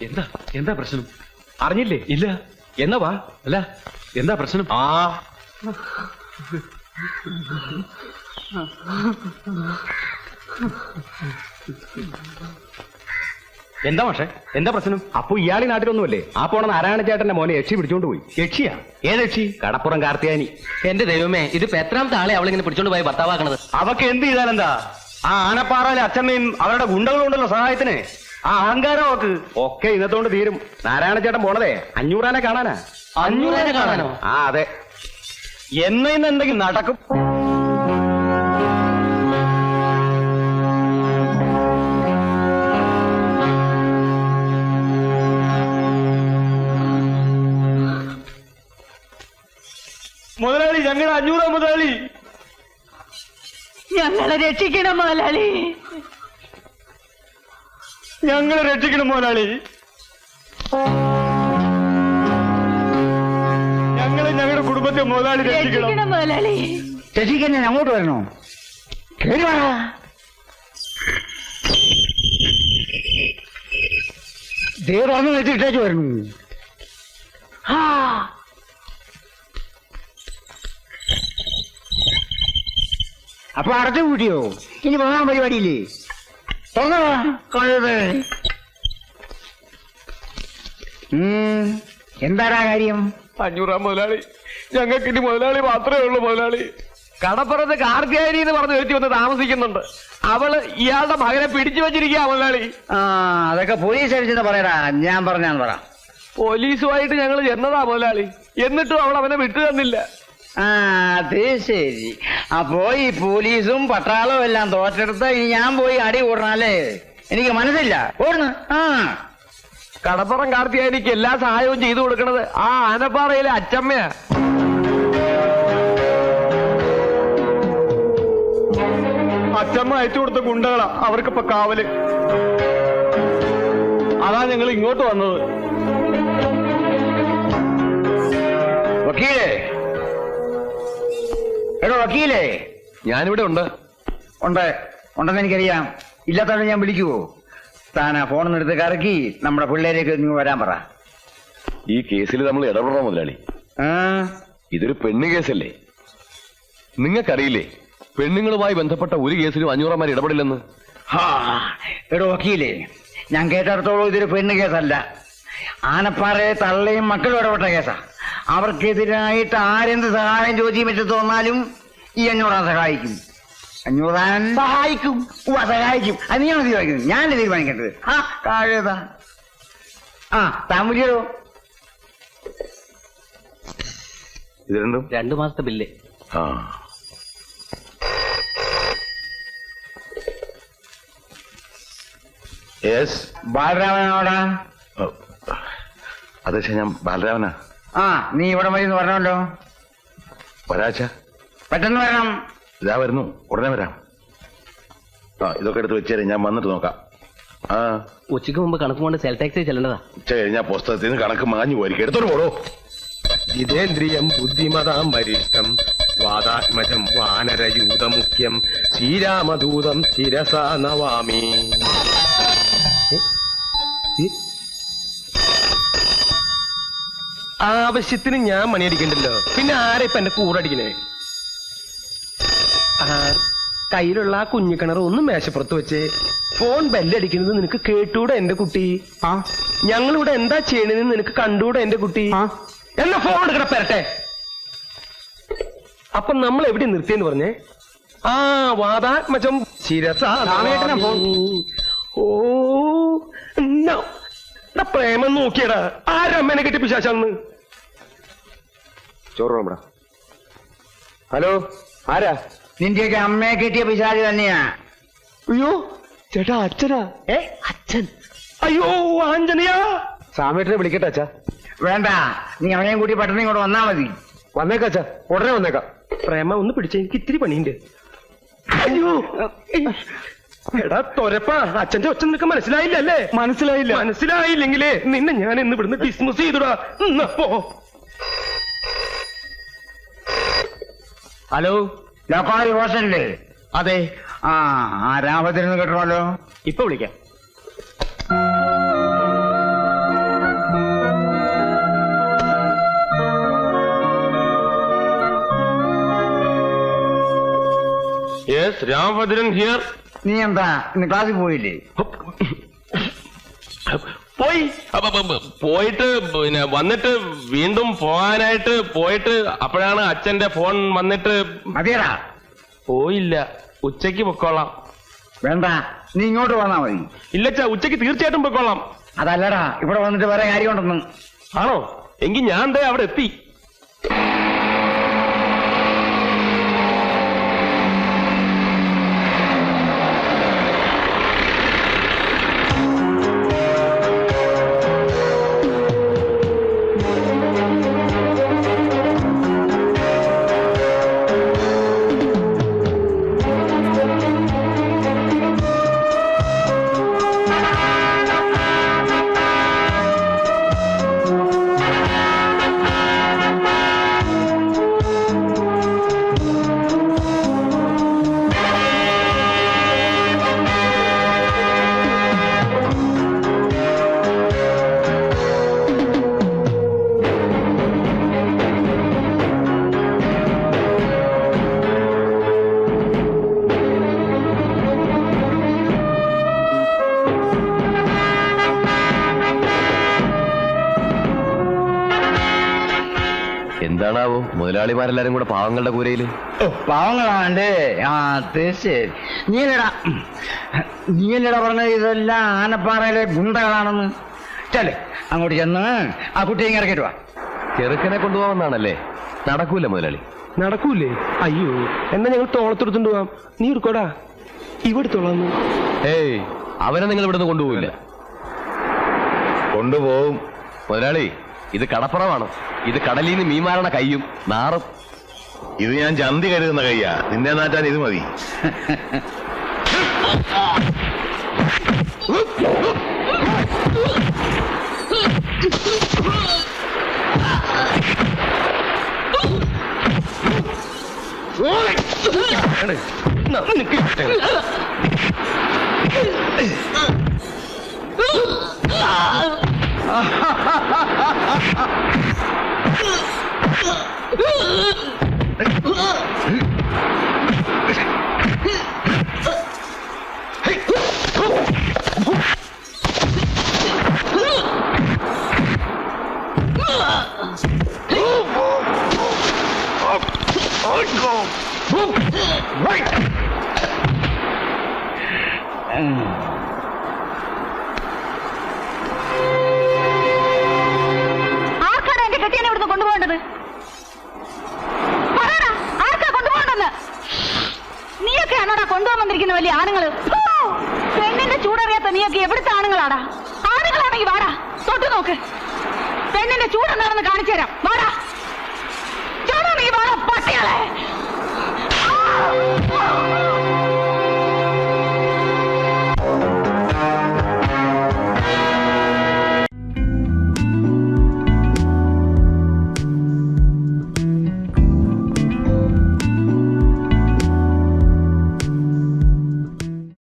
എന്താ? എന്താ പ്രശ്നം? അറിഞ്ഞില്ലേ? ഇല്ല. എന്നാ വാ. അല്ല എന്താ പ്രശ്നം? ആ. എന്താ പക്ഷേ എന്താ പ്രശ്നം? അപ്പൊ ഇയാളി നാട്ടിലൊന്നുമല്ലേ? ആ പോണ നാരായണ ചേട്ടന്റെ മോനെ യക്ഷി പിടിച്ചോണ്ട് പോയി. യക്ഷിയാ? ഏത് യക്ഷി? കടപ്പുറം കാർത്തിയാനി. എന്റെ ദൈവമേ ഇതിപ്പോ എത്രാമത്തെ ആളെ അവളിങ്ങനെ പിടിച്ചോണ്ട് പോയി ഭർത്താവാക്കണത്? അവക്ക് എന്ത് ചെയ്താലെന്താ ആ ആനപ്പാറയിലെ അച്ഛമ്മയും അവരുടെ ഗുണ്ടകളും ഉണ്ടല്ലോ സഹായത്തിന്. ആ അഹങ്കാരം അവക്ക് ഒക്കെ ഇന്നത്തോണ്ട് തീരും. നാരായണ ചേട്ടൻ പോണതേ അഞ്ഞൂറാനെ കാണാനാ? അഞ്ഞൂറാനെ കാണാനോ? ആ അതെ. എന്ന് എന്തെങ്കിലും നടക്കും. ഞങ്ങളുടെ അഞ്ഞൂറാം മുതലാളി. ഞങ്ങളെ രക്ഷിക്കണം മുതലാളി. ഞങ്ങളെ രക്ഷിക്കണം മുതലാളി. ഞങ്ങളെ ഞങ്ങളുടെ കുടുംബത്തെ മുതലാളി രക്ഷിക്കണം. മുതലാളി. രക്ഷിക്കാൻ ഞാൻ അങ്ങോട്ട് വരണോ? കേറി വാ. ദേ തുറന്നു വെച്ചിട്ടേച്ച് വരുന്നു ആ അപ്പൊ അടച്ചു കൂട്ടിയോ? ഇനി പോകാൻ പരിപാടിയില്ലേ. എന്താടാ കാര്യം? അഞ്ഞൂറാം മുതലാളി. ഞങ്ങൾക്ക് ഇനി മുതലാളി മാത്രമേ ഉള്ളൂ മുതലാളി. കടപ്പുറത്ത് കാർത്തിയാനി എന്ന് പറഞ്ഞ് കയറ്റി വന്ന് താമസിക്കുന്നുണ്ട്. അവൾ ഇയാളുടെ മകനെ പിടിച്ചു വെച്ചിരിക്കുക മുതലാളി. ആ അതൊക്കെ പോലീസ് അടിച്ചെന്ന് പറയടാ. ഞാൻ പറഞ്ഞാന്ന് പറ. പോലീസുമായിട്ട് ഞങ്ങൾ ചെന്നതാ മുതലാളി. എന്നിട്ടും അവൾ അവനെ വിട്ടു തന്നില്ല. ആ അത് ശരി. അപ്പോ ഈ പോലീസും പട്ടാളവും എല്ലാം തോറ്റെടുത്ത് ഇനി ഞാൻ പോയി അടി കൂടണല്ലേ എനിക്ക് മനസ്സില്ല. ഓടുന്നു. ആ. കടപ്പുറം കാർത്തിയാനിക്ക് എല്ലാ സഹായവും ചെയ്തു കൊടുക്കണത് ആ ആനപ്പാറയിലെ അച്ചമ്മയാ. അച്ചമ്മ അയച്ചു കൊടുത്ത ഗുണ്ടകളാ അവർക്കിപ്പൊ കാവൽ. അതാ ഞങ്ങൾ ഇങ്ങോട്ട് വന്നത്. വക്കീലേ എടോ വക്കീലേ. ഞാനിവിടെ ഉണ്ട്. ഉണ്ട്. ഉണ്ടെന്ന് എനിക്കറിയാം. ഇല്ലാത്തവരെ ഞാൻ വിളിക്കുവോ? താനാ ഫോൺ എടുത്ത് കറക്കി നമ്മുടെ പിള്ളേരേക്ക് നിങ്ങൾ വരാൻ പറ. ഈ കേസിൽ നമ്മൾ ഇടപെടണോ മുതലാളി? ആ? ഇതൊരു പെണ്ണ് കേസല്ലേ? നിങ്ങൾക്കറിയില്ലേ പെണ്ണുങ്ങളുമായി ബന്ധപ്പെട്ട ഒരു കേസിലും അഞ്ഞൂറന്മാർ ഇടപെടില്ലെന്ന്? ഹാ, എടോ വക്കീലേ. ഞാൻ കേട്ടിടത്തോളം ഇതൊരു പെണ്ണ് കേസല്ല. ആനപ്പാറയെ തള്ളയും മക്കളും ഇടപെട്ട കേസാ. അവർക്കെതിരായിട്ട് ആരെന്ത് സഹായം ചോദിച്ചു പറ്റി തോന്നാലും ഈ അഞ്ഞൂറാൻ സഹായിക്കും. അഞ്ഞൂറാൻ സഹായിക്കും. സഹായിക്കും. അത് നീയാണ് തീരുമാനിക്കുന്നത്? ഞാൻ തീരുമാനിക്കേണ്ടത്? ആ താഴേതാ ആ വിളിയടോ ഇത് രണ്ടും? രണ്ടു മാസത്തെ ബില്ല്. ആ. യെസ്. ബാലരാമനോടാ അതെ ഞാൻ ബാലരാമനാ. ആ നീ ഇവിടെ മതി എന്ന് പറഞ്ഞല്ലോ. വരാച്ച. പെട്ടെന്ന് വരണം. ഇതാ വരുന്നു. ഉടനെ വരാം. ആ ഇതൊക്കെ എടുത്ത് വെച്ചേരെ ഞാൻ വന്നിട്ട് നോക്കാം. ആ. ഉച്ചയ്ക്ക് മുമ്പ് കണക്ക് കൊണ്ട് സെൽ ടാക്സി ചെല്ലേണ്ടതാ. ഉച്ച കഴിഞ്ഞാൽ പുസ്തകത്തിൽ നിന്ന് കണക്ക് മാഞ്ഞു പോയിരിക്കും. എടുത്തോട്ട് പോടോ. ജിതേന്ദ്രിയം ബുദ്ധിമതാം വരിഷ്ഠം വാദാത്മജം വാനരയൂതമുഖ്യം ശ്രീരാമദൂതം ശിരസാ നവാമി ഏ? ഏ? ആവശ്യത്തിന് ഞാൻ മണിയടിക്കണ്ടല്ലോ. പിന്നെ ആരെ ഇപ്പൊ എന്റെ കൂടടിക്കണേ അടിക്കണേ? കയ്യിലുള്ള ആ കുഞ്ഞിക്കിണർ ഒന്ന് മേശപ്പുറത്ത് വെച്ച്. ഫോൺ ബെല്ലടിക്കുന്നത് നിനക്ക് കേട്ടൂടെ എന്റെ കുട്ടി? ആ. ഞങ്ങളിവിടെ എന്താ ചെയ്യണെന്ന് നിനക്ക് കണ്ടൂടെ എന്റെ കുട്ടി? എന്നാ ഫോൺ എടുക്കണ പെരട്ടെ. അപ്പൊ നമ്മൾ എവിടെ നിർത്തിയെന്ന് പറഞ്ഞേ? ആ വാദാത്മജം ശിരസ രാമേട്ടനാ. ഓ. എടാ, പ്രേമം നോക്കിയടാ. ആരമ്മനെ കെട്ടി പിശാച്ചാന്ന് ചോറ് ഇവിടെ ഹലോ ആരാ? നിന്റെയൊക്കെ അമ്മയെ കിട്ടിയ പിശാചി തന്നെയാ. അയ്യോ ചേട്ടാ അച്ഛനാ? ഏ അച്ഛൻ. അയ്യോ ആഞ്ജനയാ! സാമേട്ടനെ വിളിക്കട്ടെ അച്ഛാ. വേണ്ട നീ അവനെയും കൂട്ടി പെട്ടെന്ന് ഇങ്ങോട്ട് വന്നാ മതി. വന്നേക്കാം അച്ഛാ. ഉടനെ വന്നേക്കാം. പ്രേമ ഒന്ന് പിടിച്ച എനിക്ക് ഇത്തിരി പണിയുണ്ട്. അയ്യോ എടാ തൊരപ്പ അച്ഛന്റെ ഒച്ച നിനക്ക് മനസ്സിലായില്ലല്ലേ? മനസ്സിലായില്ല. മനസ്സിലായില്ലെങ്കിലേ നിന്നെ ഞാൻ ഇന്ന് ഇവിടുന്ന് ഡിസ്മിസ് ചെയ്തുടാ. എന്നാ പോ. ഹലോ? ലോക്കാളി ഹോസ്റ്റലില്ലേ അതെ. ആ ആ രാമത്തിരുന്ന് കേട്ടോ ഇപ്പൊ വിളിക്കാം. യെസ് രാമഭദ്രൻ ഹിയർ നീ എന്താ ഇന്ന് ക്ലാസ്സിൽ പോയില്ലേ? പോയി. അപ്പൊ പോയിട്ട് പിന്നെ വന്നിട്ട് വീണ്ടും പോകാനായിട്ട് പോയിട്ട് അപ്പോഴാണ് അച്ഛന്റെ ഫോൺ വന്നിട്ട് മതിയടാ. പോയില്ല. ഉച്ചയ്ക്ക് പൊക്കോളാം. വേണ്ട. നീ ഇങ്ങോട്ട് വന്നാ മതി. ഇല്ലച്ച ഉച്ചയ്ക്ക് തീർച്ചയായിട്ടും പൊക്കോളാം. അതല്ലടാ ഇവിടെ വന്നിട്ട് വേറെ കാര്യമുണ്ടെന്ന് ആണോ? എങ്കിൽ ഞാൻ ദേ അവിടെ എത്തി. എന്താണാവോ? മുതലാളിമാരെല്ലാരും കൂടെ പാവങ്ങളുടെ കൂരയിൽ. പാവങ്ങളാണ്ട്. ആ തീർച്ചയായും. നീലടാ നീലട പറഞ്ഞ ഇതെല്ലാം ആനപ്പാറയിലെ ഗുണ്ടകളാണെന്ന്. ചെല്ലേ അങ്ങോട്ട് ചെന്ന് ആ കുട്ടിയെ ഇറക്കിട്ട് വാ. ചെറുക്കനെ കൊണ്ടുപോകാമെന്നാണല്ലേ നടക്കൂല മുതലാളി. നടക്കൂലേ? അയ്യോ എന്നാ ഞങ്ങൾ തോളത്തെടുത്തുണ്ട് പോവാം. നീ എടുക്കോടാ. ഇവിടുത്തോളാന്ന് ഏയ് അവനെ നിങ്ങൾ ഇവിടുന്ന് കൊണ്ടുപോകില്ല കൊണ്ടുപോകും മുതലാളി ഇത് കടപ്പുറമാണ്. ഇത് കടലിൽ നിന്ന് മീൻ മാറണ കയ്യും നാറും. ഇത് ഞാൻ ചന്തി കരുതുന്ന കയ്യാ. നിന്നെ നാറ്റാൻ ഇത് മതി. നിനക്ക് ആർക്കാണ് എന്റെ കെട്ടിയനെ ഇവിടുന്ന് കൊണ്ടുപോകേണ്ടത് പറയടാ, ആർക്കാ കൊണ്ടുപോകേണ്ടത് നീയൊക്കെയാണോടാ കൊണ്ടുപോകാൻ വന്നിരിക്കുന്ന വലിയ ആണുങ്ങൾ? ഫൂ! പെണ്ണിന്റെ ചൂടറിയാത്ത നീയൊക്കെ എവിടുത്തെ ആണുങ്ങളാടാ? ആണുങ്ങളാണെങ്കിൽ വാടാ. തൊട്ടു നോക്ക്. പെണ്ണിന്റെ ചൂടെന്താണെന്ന് കാണിച്ചു തരാം. വാടാ. ചൂടാണെങ്കിൽ വാടാ പട്ടികളെ!